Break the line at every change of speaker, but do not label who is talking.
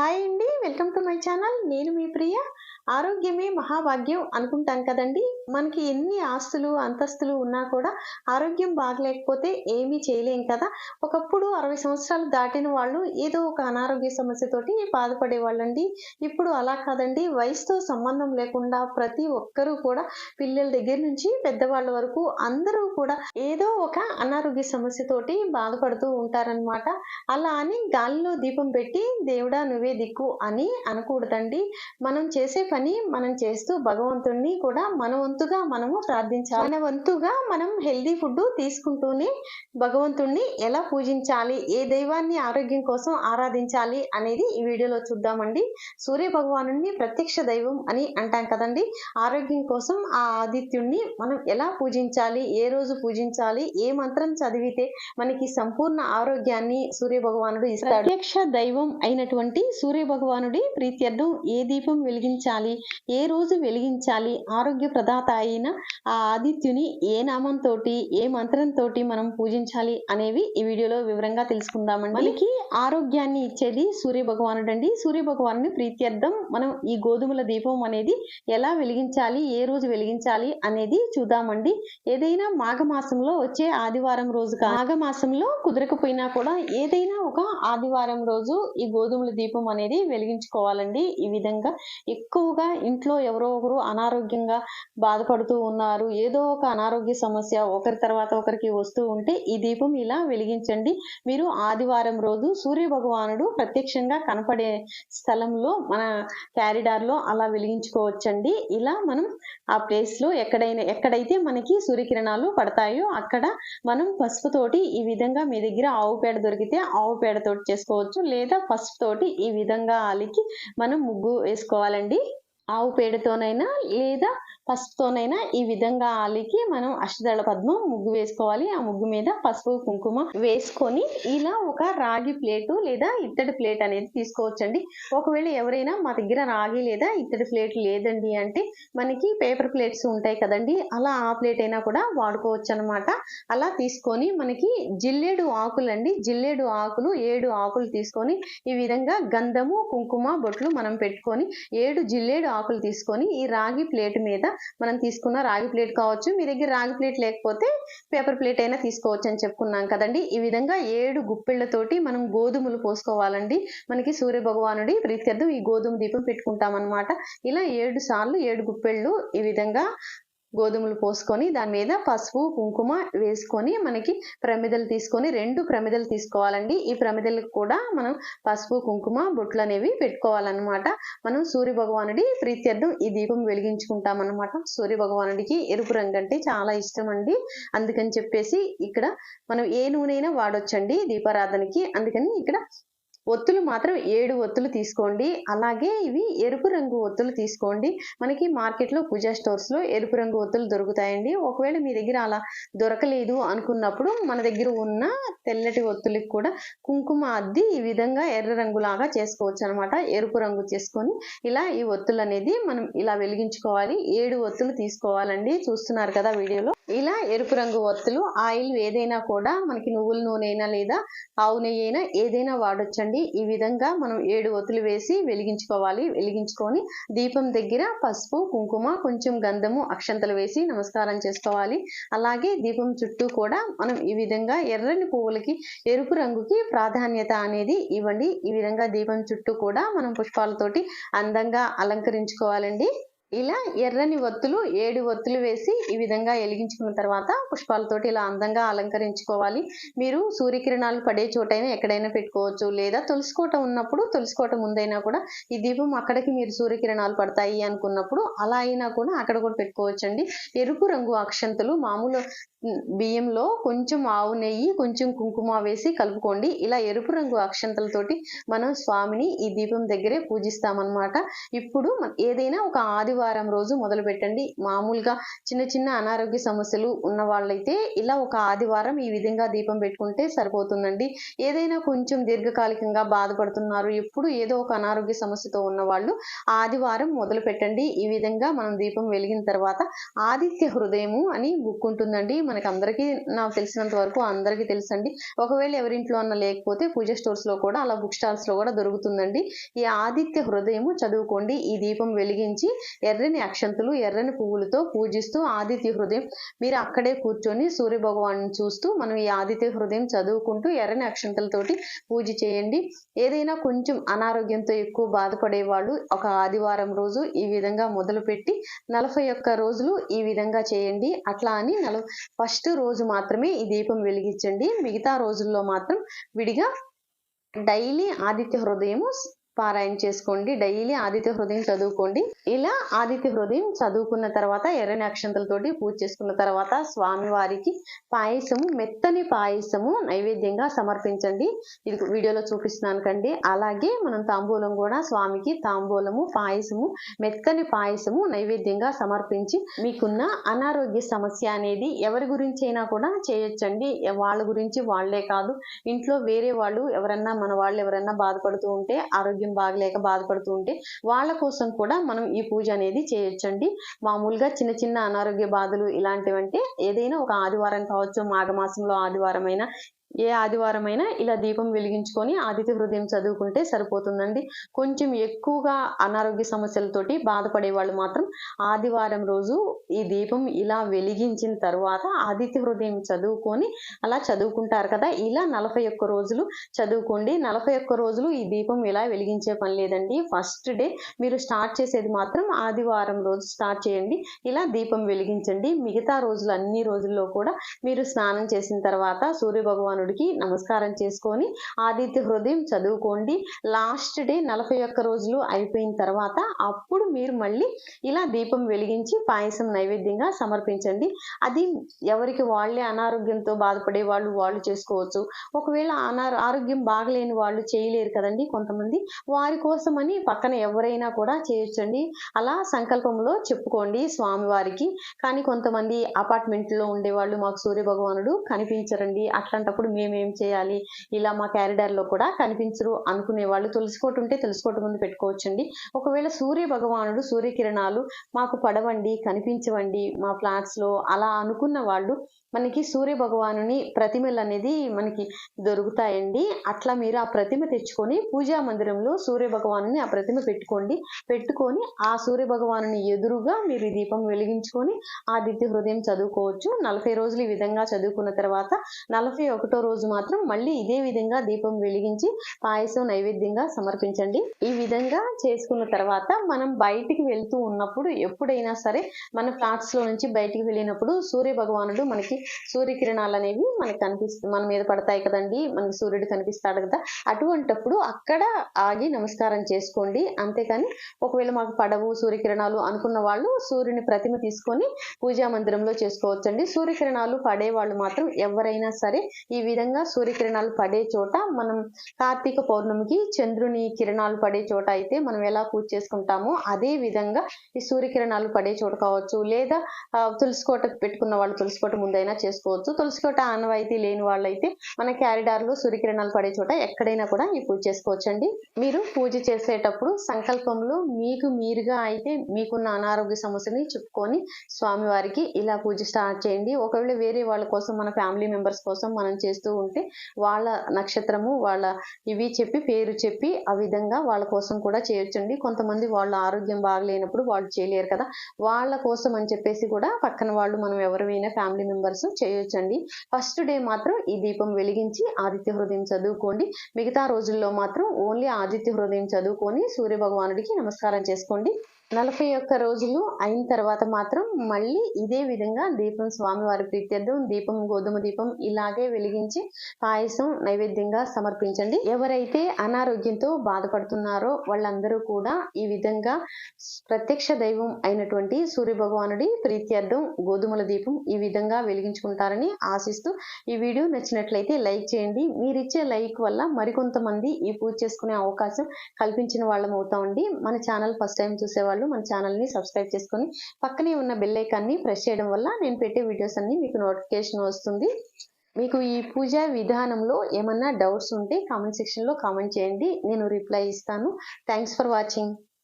Hi అండి welcome to my channel. నేను మీ ప్రియ. ఆరోగ్యమే మహాభాగ్యం అనుకుంటాం కదండి. మనకి ఎన్ని ఆస్తులు అంతస్తులు ఉన్నా కూడా ఆరోగ్యం బాగలేకపోతే ఏమీ చేయలేం కదా. ఒకప్పుడు అరవై సంవత్సరాలు దాటిన వాళ్ళు ఏదో ఒక అనారోగ్య సమస్యతోటి బాధపడే వాళ్ళండి. ఇప్పుడు అలా కాదండి. వయసుతో సంబంధం లేకుండా ప్రతి ఒక్కరూ కూడా పిల్లల దగ్గర నుంచి పెద్దవాళ్ళ వరకు అందరూ కూడా ఏదో ఒక అనారోగ్య సమస్యతోటి బాధపడుతూ ఉంటారనమాట అలా అని గాలిలో దీపం పెట్టి దేవుడా నువ్వే దిక్కు అని అనకూడదండి. మనం చేసే పని మనం చేస్తూ భగవంతుణ్ణి కూడా మన వంతుగా మనము ప్రార్థించాలి. మన వంతుగా మనం హెల్దీ ఫుడ్ తీసుకుంటూనే భగవంతుణ్ణి ఎలా పూజించాలి ఏ దైవాన్ని ఆరోగ్యం కోసం ఆరాధించాలి అనేది ఈ వీడియోలో చూద్దామండి. సూర్య భగవాను ప్రత్యక్ష దైవం అని అంటాం కదండి. ఆరోగ్యం కోసం ఆ ఆదిత్యుణ్ణి మనం ఎలా పూజించాలి ఏ రోజు పూజించాలి ఏ మంత్రం చదివితే మనకి సంపూర్ణ ఆరోగ్యాన్ని సూర్య భగవానుడు ఇస్తాడు. ప్రత్యక్ష దైవం అయినటువంటి సూర్య భగవానుడి ప్రీత్యర్థం ఏ దీపం వెలిగించాలి ఏ రోజు వెలిగించాలి? ఆరోగ్య ప్రదాత అయిన ఆ ఆదిత్యుని ఏ నామంతో ఏ మంత్రంతో మనం పూజించాలి అనేవి ఈ వీడియోలో వివరంగా తెలుసుకుందామండి. మనకి ఆరోగ్యాన్ని ఇచ్చేది సూర్య భగవానుడు అండి సూర్య భగవాను ప్రీత్యర్థం మనం ఈ గోధుమల దీపం అనేది ఎలా వెలిగించాలి ఏ రోజు వెలిగించాలి అనేది చూద్దామండి. ఏదైనా మాఘమాసంలో వచ్చే ఆదివారం రోజు మాఘమాసంలో కుదరకపోయినా కూడా ఏదైనా ఒక ఆదివారం రోజు ఈ గోధుమల దీపం అనేది వెలిగించుకోవాలండి. ఈ విధంగా ఎక్కువ ఎక్కువగా ఇంట్లో ఎవరో ఒకరు అనారోగ్యంగా బాధపడుతూ ఉన్నారు. ఏదో ఒక అనారోగ్య సమస్య ఒకరి తర్వాత ఒకరికి వస్తూ ఉంటే ఈ దీపం ఇలా వెలిగించండి. మీరు ఆదివారం రోజు సూర్య భగవానుడు ప్రత్యక్షంగా కనపడే స్థలంలో మన క్యారిడార్లో అలా వెలిగించుకోవచ్చండి. ఇలా మనం ఆ ప్లేస్లో ఎక్కడైనా ఎక్కడైతే మనకి సూర్యకిరణాలు పడతాయో అక్కడ మనం పసుపుతోటి ఈ విధంగా మీ దగ్గర ఆవు పేడ దొరికితే ఆవు పేడతోటి చేసుకోవచ్చు. లేదా పసుపుతోటి ఈ విధంగా అలికి మనం ముగ్గు వేసుకోవాలండి. ఆవు పేడతోనైనా లేదా పసుపుతోనైనా ఈ విధంగా ఆలికి మనం అష్టదళ పద్మం ముగ్గు వేసుకోవాలి. ఆ ముగ్గు మీద పసుపు కుంకుమ వేసుకొని ఇలా ఒక రాగి ప్లేటు లేదా ఇత్తడి ప్లేట్ అనేది తీసుకోవచ్చండి. ఒకవేళ ఎవరైనా మా దగ్గర రాగి లేదా ఇత్తడి ప్లేట్ లేదండి అంటే మనకి పేపర్ ప్లేట్స్ ఉంటాయి కదండి. అలా ఆ ప్లేట్ అయినా కూడా వాడుకోవచ్చు అనమాట అలా తీసుకొని మనకి జిల్లేడు ఆకులు అండి జిల్లేడు ఆకులు ఏడు ఆకులు తీసుకొని ఈ విధంగా గంధము కుంకుమ బొట్లు మనం పెట్టుకొని ఏడు జిల్లేడు ఆకులు తీసుకొని ఈ రాగి ప్లేట్ మీద మనం తీసుకున్న రాగి ప్లేట్ కావచ్చు మీ దగ్గర రాగి ప్లేట్ లేకపోతే పేపర్ ప్లేట్ అయినా తీసుకోవచ్చు అని చెప్పుకున్నాం కదండి. ఈ విధంగా ఏడు గుప్పిళ్ళతోటి మనం గోధుమలు పోసుకోవాలండి. మనకి సూర్య భగవానుడి ప్రీత్యర్థం ఈ గోధుమ దీపం పెట్టుకుంటాం అనమాట ఇలా ఏడు సార్లు ఏడు గుప్పెళ్ళు ఈ విధంగా గోధుమలు పోసుకొని దాని మీద పసుపు కుంకుమ వేసుకొని మనకి ప్రమిదలు తీసుకొని రెండు ప్రమిదలు తీసుకోవాలండి. ఈ ప్రమిదలకు కూడా మనం పసుపు కుంకుమ బొట్లు అనేవి పెట్టుకోవాలన్నమాట. మనం సూర్య భగవానుడి ప్రీత్యర్థం ఈ దీపం వెలిగించుకుంటాం అనమాట సూర్య భగవానుడికి ఎరుపు రంగు అంటే చాలా ఇష్టం అండి అందుకని చెప్పేసి ఇక్కడ మనం ఏ నూనె అయినా వాడొచ్చండి దీపారాధనకి. అందుకని ఇక్కడ ఒత్తులు మాత్రం ఏడు ఒత్తులు తీసుకోండి. అలాగే ఇవి ఎరుపు రంగు ఒత్తులు తీసుకోండి. మనకి మార్కెట్లో పూజా స్టోర్స్లో ఎరుపు రంగు ఒత్తులు దొరుకుతాయండి. ఒకవేళ మీ దగ్గర అలా దొరకలేదు అనుకున్నప్పుడు మన దగ్గర ఉన్న తెల్లటి ఒత్తులకి కూడా కుంకుమ అద్ది ఈ విధంగా ఎర్ర రంగులాగా చేసుకోవచ్చు అనమాట ఎరుపు రంగు చేసుకొని ఇలా ఈ ఒత్తులు అనేది మనం ఇలా వెలిగించుకోవాలి. ఏడు ఒత్తులు తీసుకోవాలండి. చూస్తున్నారు కదా వీడియోలో. ఇలా ఎరుపు రంగు ఒత్తులు ఆయిల్ ఏదైనా కూడా మనకి నువ్వుల నూనె అయినా లేదా ఆవు నెయ్యి అయినా ఏదైనా వాడొచ్చండి. ఈ విధంగా మనం ఏడు ఒత్తులు వేసి వెలిగించుకోవాలి. వెలిగించుకొని దీపం దగ్గర పసుపు కుంకుమ కొంచెం గంధము అక్షంతలు వేసి నమస్కారం చేసుకోవాలి. అలాగే దీపం చుట్టూ కూడా మనం ఈ విధంగా ఎర్రని పువ్వులకి ఎరుపు రంగుకి ప్రాధాన్యత అనేది ఇవ్వండి. ఈ విధంగా దీపం చుట్టూ కూడా మనం పుష్పాలతోటి అందంగా అలంకరించుకోవాలండి. ఇలా ఎర్రని ఒత్తులు ఏడు ఒత్తులు వేసి ఈ విధంగా వెలిగించుకున్న తర్వాత పుష్పాలతోటి ఇలా అందంగా అలంకరించుకోవాలి. మీరు సూర్యకిరణాలు పడే చోటైనా ఎక్కడైనా పెట్టుకోవచ్చు. లేదా తులసి కోట ఉన్నప్పుడు తులసి కోట ముందైనా కూడా ఈ దీపం అక్కడికి మీరు సూర్యకిరణాలు పడతాయి అనుకున్నప్పుడు అలా అయినా కూడా అక్కడ కూడా పెట్టుకోవచ్చండి. ఎరుపు రంగు అక్షంతలు మామూలు బియ్యంలో కొంచెం ఆవు నెయ్యి కొంచెం కుంకుమ వేసి కలుపుకోండి. ఇలా ఎరుపు రంగు అక్షంతలతోటి మనం స్వామిని ఈ దీపం దగ్గరే పూజిస్తామన్నమాట. ఇప్పుడు ఏదైనా ఒక ఆదివారం ఆదివారం రోజు మొదలు పెట్టండి మామూలుగా చిన్న చిన్న అనారోగ్య సమస్యలు ఉన్న వాళ్ళైతే ఇలా ఒక ఆదివారం ఈ విధంగా దీపం పెట్టుకుంటే సరిపోతుందండి. ఏదైనా కొంచెం దీర్ఘకాలికంగా బాధపడుతున్నారు ఎప్పుడు ఏదో ఒక అనారోగ్య సమస్యతో ఉన్న వాళ్ళు ఆదివారం మొదలు పెట్టండి ఈ విధంగా మనం దీపం వెలిగిన తర్వాత ఆదిత్య హృదయము అని బుక్ ఉంటుందండి మనకి అందరికీ నాకు తెలిసినంత వరకు అందరికీ తెలుసండి. ఒకవేళ ఎవరింట్లో అన్న లేకపోతే పూజ స్టోర్స్లో కూడా అలా బుక్ స్టాల్స్లో కూడా దొరుకుతుందండి. ఈ ఆదిత్య హృదయము చదువుకోండి. ఈ దీపం వెలిగించి ఎర్రని అక్షంతులు ఎర్రని పువ్వులతో పూజిస్తూ ఆదిత్య హృదయం. మీరు అక్కడే కూర్చొని సూర్య భగవాను చూస్తూ మనం ఈ ఆదిత్య హృదయం చదువుకుంటూ ఎర్రని అక్షంతలతోటి పూజ చేయండి. ఏదైనా కొంచెం అనారోగ్యంతో ఎక్కువ బాధపడే వాళ్ళు ఒక ఆదివారం రోజు ఈ విధంగా మొదలుపెట్టి నలభై ఒక్క రోజులు ఈ విధంగా చేయండి. అట్లా అని నల ఫస్ట్ రోజు మాత్రమే ఈ దీపం వెలిగించండి. మిగతా రోజుల్లో మాత్రం విడిగా డైలీ ఆదిత్య హృదయము పారాయణ చేసుకోండి. డైలీ ఆదిత్య హృదయం చదువుకోండి. ఇలా ఆదిత్య హృదయం చదువుకున్న తర్వాత ఎర్రని అక్షంతలతోటి పూజ చేసుకున్న తర్వాత స్వామివారికి పాయసము మెత్తని పాయసము నైవేద్యంగా సమర్పించండి. ఇది వీడియోలో చూపిస్తున్నాను కండి. అలాగే మనం తాంబూలం కూడా స్వామికి తాంబూలము పాయసము మెత్తని పాయసము నైవేద్యంగా సమర్పించి మీకున్న అనారోగ్య సమస్య అనేది ఎవరి గురించి అయినా కూడా చేయొచ్చండి. వాళ్ళ గురించి వాళ్ళే కాదు. ఇంట్లో వేరే వాళ్ళు ఎవరన్నా మన వాళ్ళు ఎవరన్నా బాధపడుతూ ఉంటే ఆరోగ్యం బాగలేక బాధపడుతూ ఉంటే వాళ్ళ కోసం కూడా మనం ఈ పూజ అనేది చేయొచ్చండి. మామూలుగా చిన్న చిన్న అనారోగ్య బాధలు ఇలాంటివంటే ఏదైనా ఒక ఆదివారం కావచ్చు మాఘమాసంలో ఆదివారం అయినా ఏ ఆదివారం అయినా ఇలా దీపం వెలిగించుకొని ఆదిత్య హృదయం చదువుకుంటే సరిపోతుందండి. కొంచెం ఎక్కువగా అనారోగ్య సమస్యలతోటి బాధపడే వాళ్ళు మాత్రం ఆదివారం రోజు ఈ దీపం ఇలా వెలిగించిన తర్వాత ఆదిత్య హృదయం చదువుకొని అలా చదువుకుంటారు కదా. ఇలా నలభై ఒక్క రోజులు చదువుకోండి. నలభై ఒక్క రోజులు ఈ దీపం ఇలా వెలిగించే పని లేదండి. ఫస్ట్ డే మీరు స్టార్ట్ చేసేది మాత్రం ఆదివారం రోజు స్టార్ట్ చేయండి. ఇలా దీపం వెలిగించండి. మిగతా రోజులు అన్ని రోజుల్లో కూడా మీరు స్నానం చేసిన తర్వాత సూర్య భగవానుడికి నమస్కారం చేసుకొని ఆదిత్య హృదయం చదువుకోండి. లాస్ట్ డే నలభై ఒక్క రోజులు అయిపోయిన తర్వాత అప్పుడు మీరు మళ్ళీ ఇలా దీపం వెలిగించి పాయసం నైవేద్యంగా సమర్పించండి. అది ఎవరికి వాళ్ళే అనారోగ్యంతో బాధపడే వాళ్ళు వాళ్ళు చేసుకోవచ్చు. ఒకవేళ అనారో ఆరోగ్యం బాగలేని వాళ్ళు చేయలేరు కదండి కొంతమంది. వారి కోసమని పక్కన ఎవరైనా కూడా చేయొచ్చండి. అలా సంకల్పంలో చెప్పుకోండి స్వామివారికి. కానీ కొంతమంది అపార్ట్మెంట్లో ఉండేవాళ్ళు మాకు సూర్య భగవానుడు కనిపించరండి. అట్లాంటప్పుడు మేమేం చేయాలి? ఇలా మా క్యారిడార్లో కూడా కనిపించరు అనుకునే వాళ్ళు. తులసికోట ఉంటే తులసికోట ముందు పెట్టుకోవచ్చండి. ఒకవేళ సూర్య భగవానుడు సూర్యకిరణాలు మాకు పడవండి కనిపించవండి మా ఫ్లాట్స్లో అలా అనుకున్న వాళ్ళు మనకి సూర్య భగవానుని ప్రతిమలు అనేది మనకి దొరుకుతాయండి. అట్లా మీరు ఆ ప్రతిమ తెచ్చుకొని పూజా మందిరంలో సూర్య భగవానుని ఆ ప్రతిమ పెట్టుకోండి. పెట్టుకొని ఆ సూర్య భగవానుని ఎదురుగా మీరు ఈ దీపం వెలిగించుకొని ఆదిత్య హృదయం చదువుకోవచ్చు. నలభై రోజులు ఈ విధంగా చదువుకున్న తర్వాత నలభై ఒకటో రోజు మాత్రం మళ్ళీ ఇదే విధంగా దీపం వెలిగించి పాయసం నైవేద్యంగా సమర్పించండి. ఈ విధంగా చేసుకున్న తర్వాత మనం బయటికి వెళ్తూ ఉన్నప్పుడు ఎప్పుడైనా సరే మన ఫ్లాట్స్లో నుంచి బయటికి వెళ్ళినప్పుడు సూర్య భగవానుడు మనకి సూర్యకిరణాలు అనేవి మనకి కనిపిస్తు మన మీద పడతాయి కదండి. మనకి సూర్యుడు కనిపిస్తాడు కదా. అటువంటప్పుడు అక్కడ ఆగి నమస్కారం చేసుకోండి. అంతేకాని ఒకవేళ మాకు పడవు సూర్యకిరణాలు అనుకున్న వాళ్ళు సూర్యుని ప్రతిమ తీసుకొని పూజా మందిరంలో చేసుకోవచ్చండి. సూర్యకిరణాలు పడే వాళ్ళు మాత్రం ఎవరైనా సరే ఈ విధంగా సూర్యకిరణాలు పడే చోట మనం కార్తీక పౌర్ణమికి చంద్రుని కిరణాలు పడే చోట అయితే మనం ఎలా పూజ చేసుకుంటామో అదే విధంగా ఈ సూర్యకిరణాలు పడే చోట కావచ్చు లేదా తులసికోట పెట్టుకున్న వాళ్ళు తులసికోట ముందైనా చేసుకోవచ్చు. తులసికోట ఆనవాయితీ లేని వాళ్ళైతే మన క్యారిడార్లో సూర్యకిరణాలు పడే చోట ఎక్కడైనా కూడా ఈ పూజ చేసుకోవచ్చండి. మీరు పూజ చేసేటప్పుడు సంకల్పంలో మీకు మీరుగా అయితే మీకున్న అనారోగ్య సమస్యని చెప్పుకొని స్వామివారికి ఇలా పూజ స్టార్ట్ చేయండి. ఒకవేళ వేరే వాళ్ళ కోసం మన ఫ్యామిలీ మెంబర్స్ కోసం మనం చేస్తూ ఉంటే వాళ్ళ నక్షత్రము వాళ్ళ ఇవి చెప్పి పేరు చెప్పి ఆ విధంగా వాళ్ళ కోసం కూడా చేయొచ్చండి. కొంతమంది వాళ్ళ ఆరోగ్యం బాగలేనప్పుడు వాళ్ళు చేయలేరు కదా. వాళ్ళ కోసం అని చెప్పేసి కూడా పక్కన వాళ్ళు మనం ఎవరైనా ఫ్యామిలీ మెంబర్స్ చేయొచ్చండి. ఫస్ట్ డే మాత్రం ఈ దీపం వెలిగించి ఆదిత్య హృదయం చదువుకోండి. మిగతా రోజుల్లో మాత్రం ఓన్లీ ఆదిత్య హృదయం చదువుకొని సూర్య భగవానుడికి నమస్కారం చేసుకోండి. నలభై ఒక్క రోజులు అయిన తర్వాత మాత్రం మళ్ళీ ఇదే విధంగా దీపం స్వామివారి ప్రీత్యర్థం దీపం గోధుమ దీపం ఇలాగే వెలిగించి పాయసం నైవేద్యంగా సమర్పించండి. ఎవరైతే అనారోగ్యంతో బాధపడుతున్నారో వాళ్ళందరూ కూడా ఈ విధంగా ప్రత్యక్ష దైవం అయినటువంటి సూర్య భగవానుడి ప్రీత్యర్థం గోధుమల దీపం ఈ విధంగా వెలిగించుకుంటారని ఆశిస్తూ ఈ వీడియో నచ్చినట్లయితే లైక్ చేయండి. మీరిచ్చే లైక్ వల్ల మరికొంతమంది ఈ పూజ చేసుకునే అవకాశం కల్పించిన వాళ్ళం అవుతామండి. మన ఛానల్ ఫస్ట్ టైం చూసేవాళ్ళు వాళ్ళు మన ఛానల్ని సబ్స్క్రైబ్ చేసుకొని పక్కనే ఉన్న బెల్ ఐకాన్ని ప్రెస్ చేయడం వల్ల నేను పెట్టే వీడియోస్ అన్ని మీకు నోటిఫికేషన్ వస్తుంది. మీకు ఈ పూజా విధానంలో ఏమన్నా డౌట్స్ ఉంటే కామెంట్ సెక్షన్లో కామెంట్ చేయండి. నేను రిప్లై ఇస్తాను. Thanks for watching